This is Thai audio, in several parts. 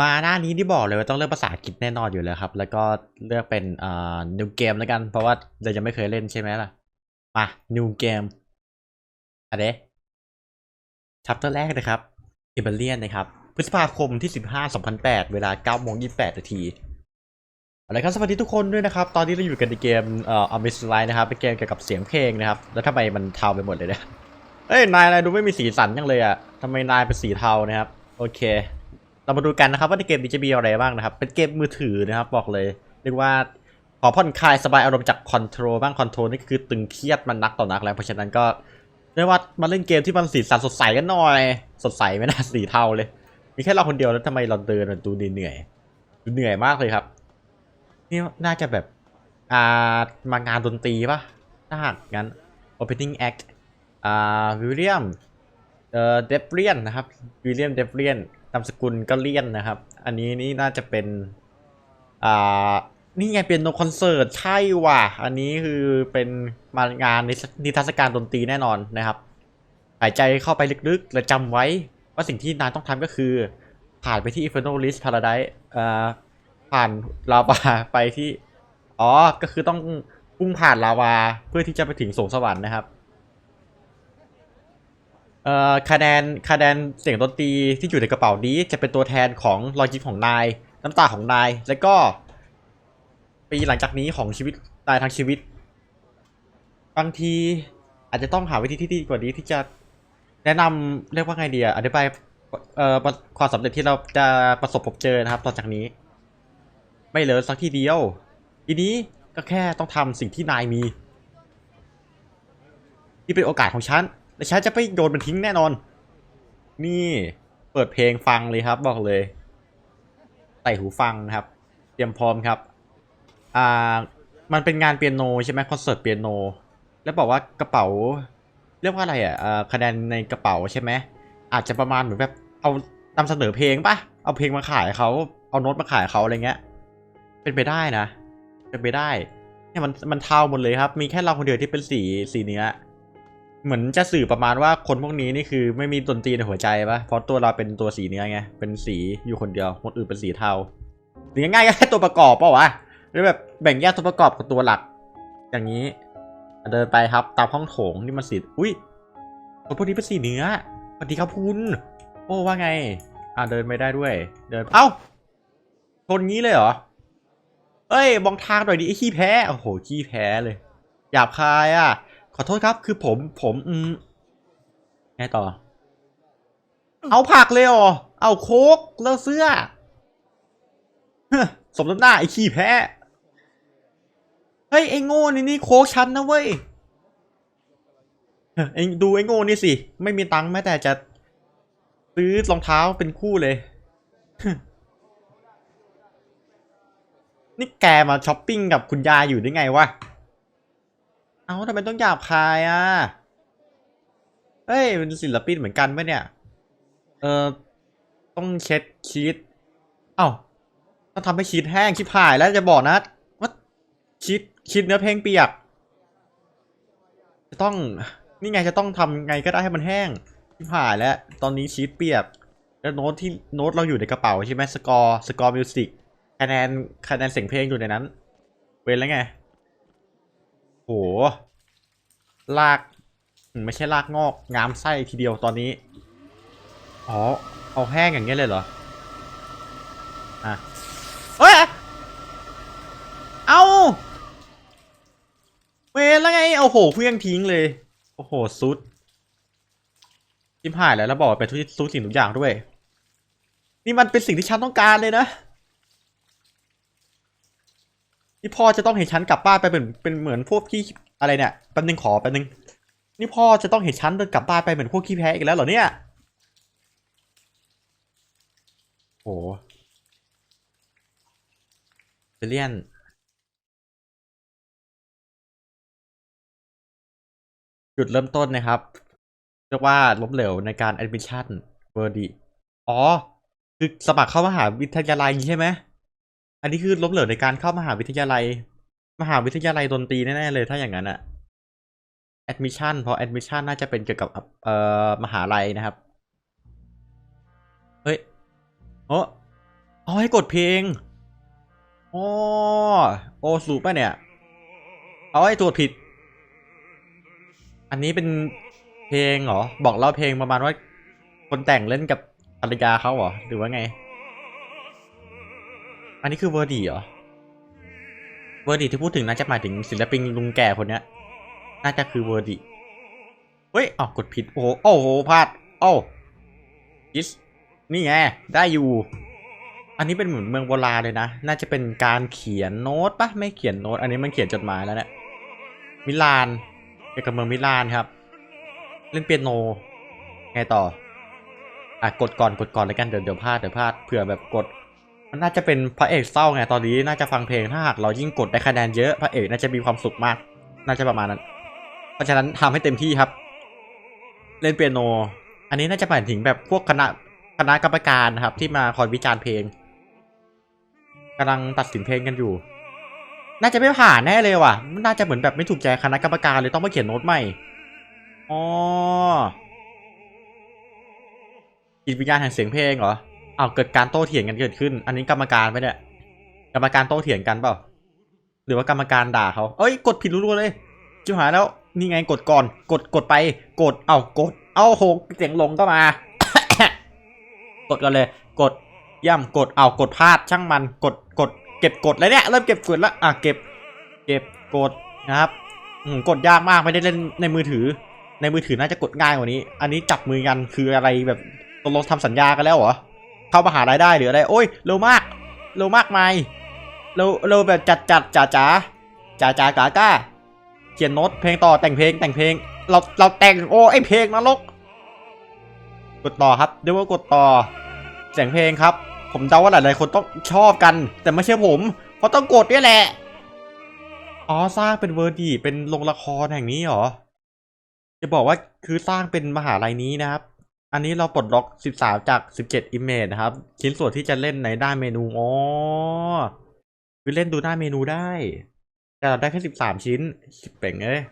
มาหน้านี้ที่บอกเลยว่าต้องเลือกภาษาอังกฤษแน่นอนอยู่แล้วครับ แล้วก็เลือกเป็นอ่า new game แล้วกัน เพราะว่าเรายังไม่เคยเล่นใช่ไหมล่ะ มา new game อะเดชัปเตอร์แรกนะครับ i b e r i a n นะครับพฤษภาคมที่ 15 2008 เวลา9โมง28นาทีเอาละครับสวัสดีทุกคนด้วยนะครับ ตอนนี้เราอยู่กันในเกมเอ่อ Amazing Light นะครับ เป็นเกมเกี่ยวกับเสียงเพลงนะครับ แล้วทำไมมันเทาไปหมดเลยเนี่ยเอ้ย นายอะไรดูไม่มีสีสันจังเลยอะทำไมนายเป็นสีเทานะครับ โอเค เรามาดูกันนะครับว่าในเกมนี้จะมีอะไรบ้างนะครับ เป็นเกมมือถือนะครับบอกเลยเรียกว่าขอผ่อนคลายสบายอารมณ์จากคอนโทรลบ้างคอนโทรลนี่คือตึงเครียดมันนักต่อนักแล้วเพราะฉะนั้นก็เรียกว่ามาเล่นเกมที่มันสีสันสดใสกันหน่อย สดใสไม่น่าสีเทาเลย มีแค่เราคนเดียวแล้วทำไมเราเดินมันดูเหนื่อยดูเหนื่อยมากเลยครับ นี่น่าจะแบบอ่ามางานดนตรีปะถ้าหากงั้น opening act อ่าวิลเลียม เอ่อเดฟเรียนนะครับวิลเลียมเดฟเรียนนามสกุลก็เลียนนะครับ อันนี้นี่น่าจะเป็น อ่า นี่ไงเป็นโนคอนเสิร์ตใช่ว่ะ อันนี้คือเป็นมางานนิทรรศการดนตรีแน่นอนนะครับหายใจเข้าไปลึกๆ และจำไว้ว่าสิ่งที่นายต้องทำก็คือ ผ่านไปที่ Inferno List Paradise เอ่อผ่านลาวาไปที่ อ๋อ ก็คือต้องพุ่งผ่านลาวาเพื่อที่จะไปถึงสวงสวรรค์นะครับ เอ่อคะแนนคะแนนเสียงดนตรีที่อยู่ในกระเป๋านี้จะเป็นตัวแทนของรอยยิ้มของนาย น้ำตาของนาย และก็ ปีหลังจากนี้ของชีวิตนายทั้งชีวิต บางทีอาจจะต้องหาวิธีที่ดีกว่านี้ที่จะแนะนำเรียกว่าไงดีอะอธิบายเอ่อความสำเร็จที่เราจะประสบพบเจอนะครับ ต่อจากนี้ ไม่เหลือสักทีเดียวทีนี้ก็แค่ต้องทำสิ่งที่นายมี ที่เป็นโอกาสของฉัน และฉันจะไม่โยนมันทิ้งแน่นอน นี่เปิดเพลงฟังเลยครับ บอกเลย ใส่หูฟังครับ เตรียมพร้อมครับ อ่า มันเป็นงานเปียโนใช่ไหมคอนเสิร์ตเปียโน แล้วบอกว่ากระเป๋า เรียกว่าอะไรอะอ่าคะแนนในกระเป๋าใช่ไหมอาจจะประมาณเหมือนแบบเอานำเสนอเพลงปะเอาเพลงมาขายเขาเอาโน้ตมาขายเขาอะไรเงี้ย เป็นไปได้นะ เป็นไปได้เนี่ยมันมันเทาหมดเลยครับ มีแค่เราคนเดียวที่เป็นสีสีเนื้อ เหมือนจะสื่อประมาณว่าคนพวกนี้นี่คือไม่มีดนตรีในหัวใจปะเพราะตัวเราเป็นตัวสีเนื้อไง เป็นสีอยู่คนเดียว คนอื่นเป็นสีเทาหรือง่ายๆก็แค่ตัวประกอบเปล่าวะหรือแบบแบ่งแยกตัวประกอบกับตัวหลัก อย่างนี้ เดินไปครับตามห้องโถงนี่มันสีอุ้ยตัวพวกนี้เป็นสีเนื้อสวัสดีครับคุณ โอ้ว่าไง อ่าเดินไม่ได้ด้วย เดิน เอ้าชนงี้เลยเหรอ เอ้ยมองทางหน่อยดิไอ้ขี้แพ้ โอ้โหขี้แพ้เลย หยาบคายอะ ขอโทษครับ คือผม ผมอืมไงต่อ เอาผักเลยเหรอเอาโคกแล้วเสื้อเฮ้อสมน้ำหน้าไอ้ขี้แพ้เฮ้ยไอ้โง่นี่นี่โคกฉันนะเว้ยเฮ้ยไอ้ดูไอ้โง่นี่สิ ไม่มีตังค์แม้แต่จะ ซื้อรองเท้าเป็นคู่เลย นี่แกมาช้อปปิ้งกับคุณยายอยู่ได้ไงวะ เอ้าทำไมต้องหยาบคายอะ เฮ้ยเป็นศิลปินเหมือนกันไหมเนี่ย เออต้องเช็ดชีสเอ้าต้องทำให้ชีสแห้งชิบหายแล้วจะบอกนะว่าชีสชีสเนื้อเพลงเปียก จะต้องนี่ไงจะต้องทำไงก็ได้ให้มันแห้งชิบหายแล้ว ตอนนี้ชีสเปียก แล้วโน้ตที่โน้ตเราอยู่ในกระเป๋าใช่ไหมสกอร์สกอร์มิวสิกคะแนนคะแนนเสียงเพลงอยู่ในนั้น เว้นแล้วไง โห ลาก ไม่ใช่ลากงอก งามไส้ทีเดียวตอนนี้ อ๋อ เอาแห้งอย่างเงี้ยเลยเหรอ อะ เฮ้ย เอาเวรแล้วไง โอ้โหเพี้ยงทิ้งเลย โอ้โห ซุดทิมหายแล้วแล้วบอกว่าเป็นทุกทุกสิ่งทุกอย่างด้วย นี่มันเป็นสิ่งที่ฉันต้องการเลยนะ ที่พ่อจะต้องเห็นฉันกลับบ้านไปเป็นเป็นเหมือนพวกพี่อะไรเนี่ยแป๊บนึงขอแป๊บนึง นี่พ่อจะต้องเห็นฉันเดินกลับบ้านไปเหมือนพวกขี้แพ้อีกแล้วเหรอเนี่ยโหเบเลียนจุดเริ่มต้นนะครับ เรียกว่าล้มเหลวในการ admission เวอร์ดีอ๋อ คือสมัครเข้ามหาวิทยาลัยใช่ไหม อันนี้คือล้มเหลวในการเข้ามหาวิทยาลัย มหาวิทยาลัยดนตรีแน่ๆเลยถ้าอย่างนั้นอะ admission เพราะ admission น่าจะเป็นเกี่ยวกับเอ่อมหาลัยนะครับ เฮ้ยโอ้เอาให้กดเพลงอ๋อโอสูป่ะเนี่ย เอาให้ตรวจผิด อันนี้เป็นเพลงเหรอ บอกเล่าเพลงประมาณว่า คนแต่งเล่นกับภรรยาเขาเหรอ หรือว่าไง อันนี้คือเวอร์ดีเหรอ เวอร์ดีที่พูดถึงน่าจะหมายถึงศิลปินลุงแก่คนเนี้ย น่าจะคือเวอร์ดีเฮ้ยอ้าวกดผิด โอ้โห โอ้โหพลาดโอ้ยิสนี่ไง ได้อยู่ อันนี้เป็นเหมือนเมืองโบราณเลยนะ น่าจะเป็นการเขียนโน้ตปะไม่เขียนโน้ต อันนี้มันเขียนจดหมายแล้วเนี่ย มิลานเกี่ยวกับเมืองมิลานครับ เล่นเปียโน ไงต่ออะกดก่อนกดก่อนเลยกันเดี๋ยวเดี๋ยวพลาดเดี๋ยวพลาดเผื่อแบบกด มันน่าจะเป็นพระเอกเศร้าไงตอนนี้น่าจะฟังเพลงถ้าหากเรายิ่งกดได้คะแนนเยอะพระเอกน่าจะมีความสุขมาก น่าจะประมาณนั้น เพราะฉะนั้นทำให้เต็มที่ครับ เล่นเปียโน อันนี้น่าจะหมายถึงแบบพวกคณะคณะกรรมการครับ ที่มาคอยวิจารณ์เพลงกำลังตัดสินเพลงกันอยู่ น่าจะไม่ผ่านแน่เลยว่ะน่าจะเหมือนแบบไม่ถูกใจคณะกรรมการเลยต้องมาเขียนโน้ตใหม่อ๋อจิตวิญญาณแห่งเสียงเพลงเหรอ อ้าวเกิดการโต้เถียงกันเกิดขึ้น อันนี้กรรมการไหมเนี่ยกรรมการโต้เถียงกันเปล่า หรือว่ากรรมการด่าเขาเอ้ยกดผิดรัวๆเลยจิ๋วหายแล้วนี่ไงกดก่อน กดกดไป กดเอากด เอาโหเสียงลงก็มา กดกันเลย กดย่ำกดเอากดพลาดช่างมันกดกด เก็บกดแล้วเนี่ยเริ่มเก็บกดแล้วอะเก็บ เก็บกดนะครับอืมกดยากมากไม่ได้เล่นในมือถือ ในมือถือน่าจะกดง่ายกว่านี้ อันนี้จับมือกันคืออะไรแบบตกลงทำสัญญากันแล้วเหรอ เข้ามหารายได้หรืออะไรโอ้ยเร็วมากเร็วมากมายเร็วเร็วแบบจัดจัดจ๋าจ๋าจ๋าจ๋ากากาเขียนโน้ตเพลงต่อแต่งเพลงแต่งเพลง เราเราแต่งโอ้ไอเพลงนรกกดต่อครับเรียกว่ากดต่อเสียงเพลงครับ ผมเดาว่าหลายๆคนต้องชอบกัน แต่ไม่ใช่ผมเพราะต้องกดนี่แหละอ๋อสร้างเป็นเวอร์ดีเป็นโรงละครแห่งนี้เหรอจะบอกว่าคือสร้างเป็นมหาลัยนี้นะครับ อันนี้เราปลดล็อก 13 จาก 17 image นะครับ ชิ้นส่วนที่จะเล่นในด้านเมนู อ๋อ คือเล่นดูหน้าเมนูได้ แต่เราได้แค่ 13 ชิ้นสิบเป่งเอ้ย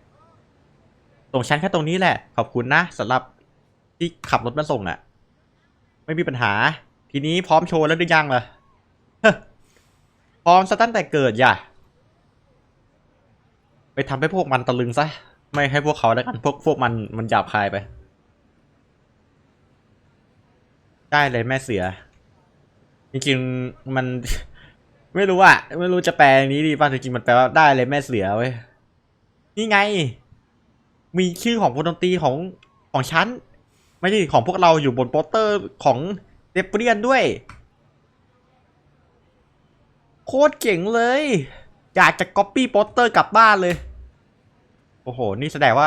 ส่งชั้นแค่ตรงนี้แหละ ขอบคุณนะสำหรับที่ขับรถมาส่งอะ่ะไม่มีปัญหา ทีนี้พร้อมโชว์แล้วหรือยังล่ะพร้อมซะตั้งแต่เกิดอย่าไปทำให้พวกมันตะลึงซะ ไม่ให้พวกเขาแล้วกัน พวกพวกมันมันหยาบคายไป ได้เลยแม่เสือ จริงๆมัน ไม่รู้อะไม่รู้จะแปลอย่างนี้ดีป่ะจริงๆมันแปลว่าได้เลยแม่เสือเว้ยนี่ไง มีชื่อของวงดนตรีของของฉันไม่ใช่ของพวกเราอยู่บนโปสเตอร์ของเดบเรียนด้วย โคตรเจ๋งเลย อยากจะก๊อปปี้โปสเตอร์กลับบ้านเลย โอ้โห นี่แสดงว่า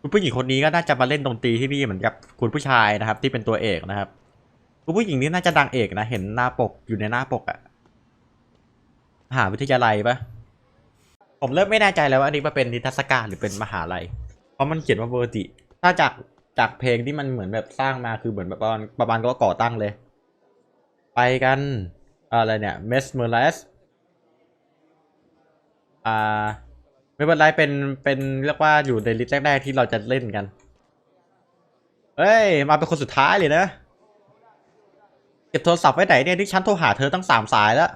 คุณผู้หญิงคนนี้ก็น่าจะมาเล่นดนตรีที่นี่เหมือนกับคุณผู้ชายนะครับ ที่เป็นตัวเอกนะครับ ผู้หญิงนี่น่าจะดังเอกนะ เห็นหน้าปกอยู่ในหน้าปกอะมหาวิทยาลัยปะผมเริ่มไม่แน่ใจแล้วว่าอันนี้มันเป็นนิทรรศการหรือเป็นมหาลัย เพราะมันเขียนว่าเวอร์ติ ถ้าจากจากเพลงที่มันเหมือนแบบสร้างมาคือเหมือนแบบประมาณประมาณก็ก่อตั้งเลย ไปกันอะไรเนี่ย m e s m e r i z e อ่าไม่เป็นไรเป็นเป็นเรียกว่าอยู่ในลิสต์แรกๆที่เราจะเล่นกัน เฮ้ย มาเป็นคนสุดท้ายเลยนะ เก็บโทรศัพท์ไว้ไหนเนี่ยที่ฉันโทรหาเธอตั้งสามสายแล้ว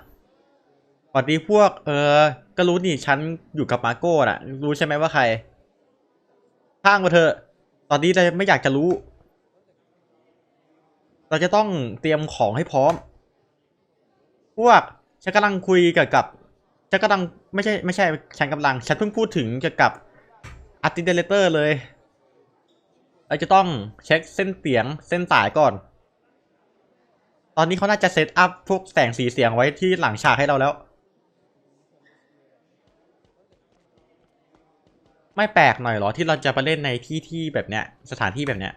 สวัสดีพวก เออก็รู้นี่ฉันอยู่กับมาโก้น่ะ รู้ใช่ไหมว่าใครข้างมาเธอ ตอนนี้เราไม่อยากจะรู้ เราจะต้องเตรียมของให้พร้อม พวกฉันกำลังคุยกี่ยวกับฉันกำลังไม่ใช่ไม่ใช่ฉันกำลัง ฉันเพิ่งพูดถึงเกี่ยวกับอาร์ติเดเลเตอร์เลย เราจะต้องเช็คเส้นเสียงเส้นสายก่อน ตอนนี้เขาน่าจะเซตอัพพวกแสงสีเสียงไว้ที่หลังฉากให้เราแล้ว ไม่แปลกหน่อยเหรอที่เราจะไปเล่นในที่ที่แบบเนี้ยสถานที่แบบเนี้ย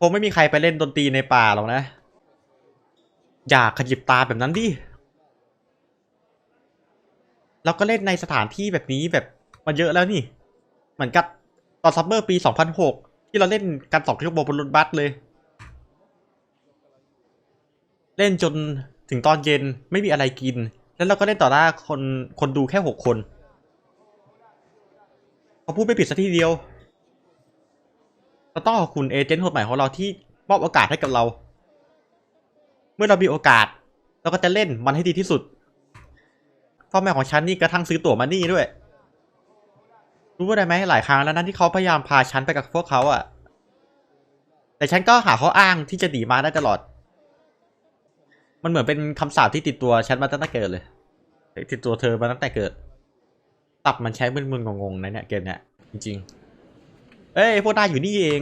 คงไม่มีใครไปเล่นดนตรีในป่าหรอกนะ อยากขยิบตาแบบนั้นดิเราก็เล่นในสถานที่แบบนี้แบบมาเยอะแล้วนี่ เหมือนกับตอนซัมเมอร์ปี 2006 ที่เราเล่นกันสองชั่วโมงบนรถบัสเลย เล่นจนถึงตอนเย็นไม่มีอะไรกิน แล้วเราก็เล่นต่อหน้าคนคนดูแค่หกคนเขาพูดไม่ผิดสักทีเดียวเราต้องขอบคุณเอเจนต์คนใหม่ของเราที่มอบโอกาสให้กับเรา เมื่อเรามีโอกาส เราก็จะเล่นมันให้ดีที่สุดพ่อแม่ของฉันนี่กระทั่งซื้อตั๋วมานี่ด้วย รู้ว่าได้ไหมหลายครั้งแล้วนะที่เขาพยายามพาฉันไปกับพวกเขาอะแต่ฉันก็หาข้ออ้างที่จะหนีมาได้ตลอด มันเหมือนเป็นคำสาปที่ติดตัวฉันมาตั้งแต่เกิดเลย ติดตัวเธอมาตั้งแต่เกิด ตับมันใช้มึนๆงงๆนะเนี่ยเกมเนี่ยจริงๆ เอ้ยพวกนายอยู่นี่เอง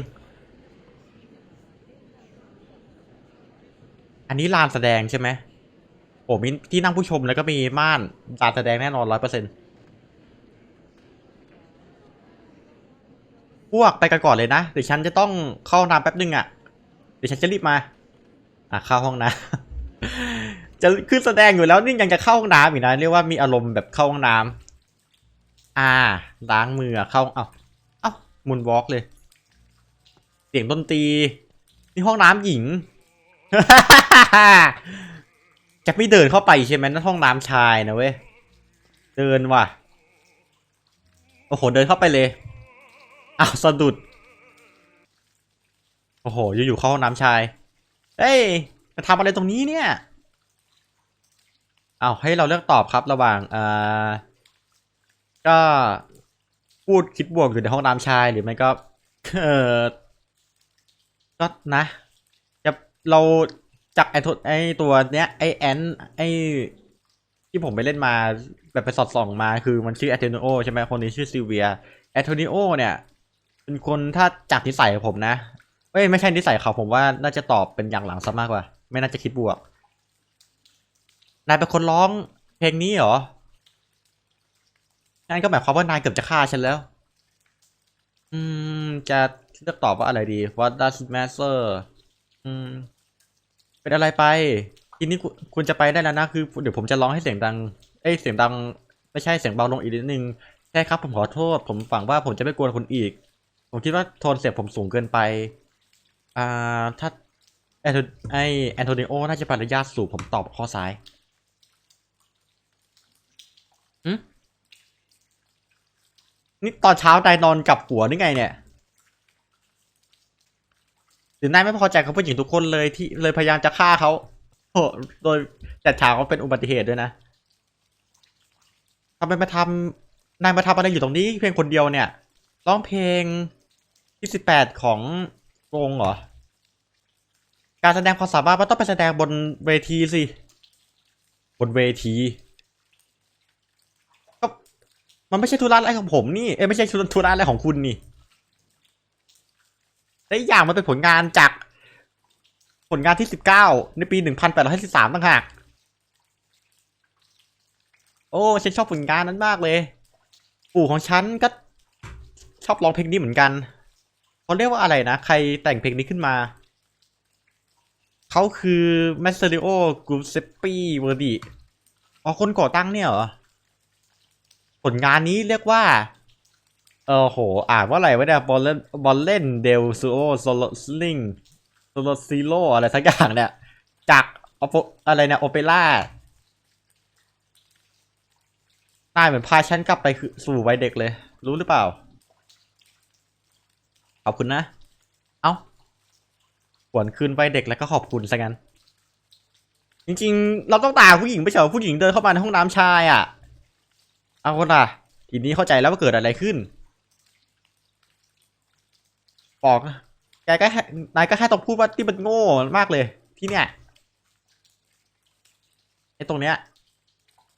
อันนี้ลานแสดงใช่ไหมโอ้มีที่นั่งผู้ชมแล้วก็มีม่านลานแสดงแน่นอนร้อยเปอร์เซ็นต์พวกไปกันก่อนเลยนะเดี๋ยวฉันจะต้องเข้าน้ำแป๊บนึงอะ เดี๋ยวฉันจะรีบมา อะเข้าห้องน้ำ จะขึ้นแสดงอยู่แล้วนี่ยังจะเข้าห้องน้ำอีกนะเรียกว่ามีอารมณ์แบบเข้าห้องน้ำอ่าล้างมือเข้าเอ้าเอ้ามุนวอล์กเลย เสียงดนตรีนี่ห้องน้ำหญิงจะไม่เดินเข้าไปใช่ไหมนั่นห้องน้ำชายนะเว้ยเดินว่ะโอ้โหเดินเข้าไปเลยอ้าวสะดุดโอ้โหอยู่ๆเข้าห้องน้ำชายเฮ้ย จะทำอะไรตรงนี้เนี่ยเอาให้เราเลือกตอบครับระหว่างอ่าก็พูดคิดบวกอยู่ในห้องน้ำชายหรือไม่ก็เออก็นะจะเราจากไอ้ตัวไอ้ตัวเนี้ยไอ้แอนไอ้ที่ผมไปเล่นมาแบบไปสอดส่องมาคือมันชื่อแอตโทนิโอใช่ไหมคนนี้ชื่อซิลเวียแอตโทนิโอเนี่ยเป็นคนถ้าจากนิสัยของผมนะเอ้ยไม่ใช่นิสัยเขาผมว่าน่าจะตอบเป็นอย่างหลังซะมากกว่า ไม่น่าจะคิดบวก นายเป็นคนร้องเพลงนี้เหรอ นั่นก็หมายความว่านายเกือบจะฆ่าฉันแล้ว อืม จะเลือกตอบว่าอะไรดี What does it matter อืม เป็นอะไรไป ทีนี้คุณคุณจะไปได้แล้วนะ คือ เดี๋ยวผมจะร้องให้เสียงดัง เอ้ย เสียงดัง ไม่ใช่เสียงเบาลงอีกนิดนึง ใช่ครับผมขอโทษ ผมฝังว่าผมจะไม่กวนคุณอีก ผมคิดว่าโทนเสียงผมสูงเกินไป อ่า ถ้า แอนโทไอแอนโทนิโอน่าจะปริญญาสูงผมตอบข้อซ้ายอืมนี่ตอนเช้านายนอนกับหัวนี่ไงเนี่ยหรือนายไม่พอใจกับผู้หญิงทุกคนเลยที่เลยพยายามจะฆ่าเขาโอ้โดยแต่ฉากเขาเป็นอุบัติเหตุด้วยนะทำไมมาทำนายมาทำอะไรอยู่ตรงนี้ เพียงคนเดียวเนี่ยร้องเพลงที่สิบแปดของวงเหรอ การแสดงความสามารถมันต้องไปแสดงบนเวทีสิ บนเวทีก็มันไม่ใช่ธุระอะไรของผมนี่ เอ้ยไม่ใช่ธุระอะไรของคุณนี่และอีกอย่างมันเป็นผลงานจากผลงานที่สิบเก้าในปีหนึ่งพันแปดร้อยสิบสามต่างหาก โอ้ ฉันชอบผลงานนั้นมากเลย ปู่ของฉันก็ชอบร้องเพลงนี้เหมือนกันเขาเรียกว่าอะไรนะ ใครแต่งเพลงนี้ขึ้นมา เขาคือแมสเซริโอกูเซปปี้เวอร์ดีอ๋อคนก่อตั้งเนี่ยเหรอ ผลงานนี้เรียกว่า เออโห อ่านว่าอะไรวะเนี่ยบอลเล่นบอลเล่นเดลซูโอโซลสลิงโซลซิโลอะไรสักอย่างเนี่ย จากอปอะไรเนี่ยโอเปร่านายเหมือนพาฉันกลับไปคือสู่วัยเด็กเลย รู้หรือเปล่า ขอบคุณนะ เอ้า หวนคืนวัยเด็กแล้วก็ขอบคุณซะงั้น จริงๆ เราต้องตามผู้หญิงไปเฉยผู้หญิงเดินเข้ามาในห้องน้ำชายอะ เอาคนละทีนี้เข้าใจแล้วว่าเกิดอะไรขึ้น บอกนะแกก็นายก็แค่ต้องพูดว่าที่มันโง่มากเลยที่เนี่ยไอ้ตรงเนี้ย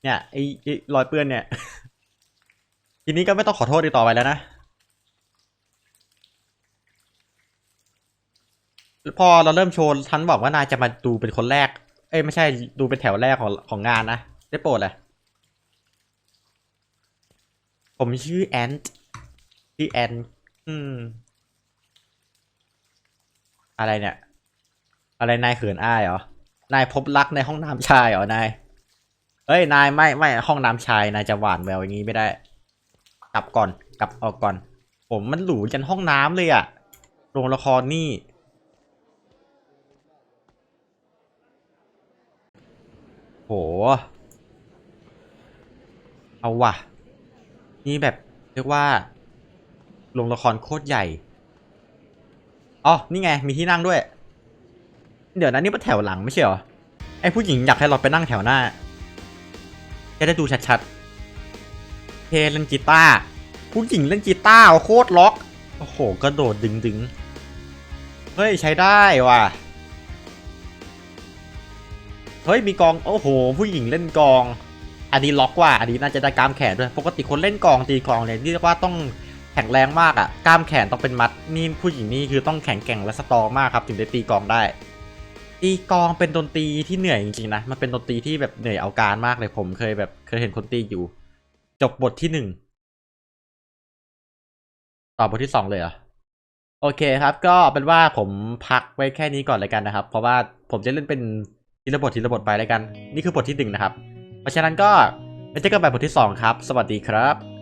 เนี่ยไอ้ไอ้รอยเปื้อนเนี่ย ทีนี้ก็ไม่ต้องขอโทษอีกต่อไปแล้วนะ พอเราเริ่มโชว์ทันบอกว่านายจะมาดูเป็นคนแรก เอ้ยไม่ใช่ดูเป็นแถวแรกของของงานนะ ได้โปรดเลยผมชื่อแอนต์ชื่อแอนอืม อะไรเนี่ย อะไรนายเขินอายเหรอนายพบรักในห้องน้ำชายเหรอนายเอ้ยนายไม่ไม่ห้องน้ำชายนายจะหวานแววอย่างนี้ไม่ได้ กลับก่อน กลับออกก่อน ผมมันหรูจันห้องน้ำเลยอะโรงละครนี่ โห เอาว่ะ นี่แบบเรียกว่าโรงละครโคตรใหญ่ อ๋อ นี่ไง มีที่นั่งด้วย เดี๋ยวนะนี่เป็นแถวหลังไม่ใช่เหรอ ไอ้ผู้หญิงอยากให้เราไปนั่งแถวหน้า จะได้ดูชัดๆเพลเล่นกีตาร์ ผู้หญิงเล่นกีตาร์โคตรล็อก โอ้โห กระโดดดึงดึงๆเฮ้ย ใช้ได้ว่ะ เฮ้ยมีกองโอ้โห ผู้หญิงเล่นกอง อันนี้ล็อกว่ะอันนี้น่าจะได้กล้ามแขนด้วย ปกติคนเล่นกองตีกองเนี่ยเรียกว่าต้องแข็งแรงมากอะ่ะกล้ามแขนต้องเป็นมัดนี่ผู้หญิงนี่คือต้องแข็งแกร่งและสตรองมากครับ ถึงได้ตีกองได้ ตีกองเป็นดนตรีที่เหนื่อยจริงๆนะมันเป็นดนตรีที่แบบเหนื่อยเอาการมากเลยผมเคยแบบเคยเห็นคนตีอยู่ จบบทที่หนึ่งต่อบทที่สองเลยเหรอโอเคครับ ก็เป็นว่าผมพักไว้แค่นี้ก่อนเลยกันนะครับ เพราะว่าผมจะเล่นเป็น ทีละบททีละบทไปเลยกัน นี่คือบทที่หนึ่งนะครับ เพราะฉะนั้นก็ไปเจอกันใหม่บทที่สองครับ สวัสดีครับ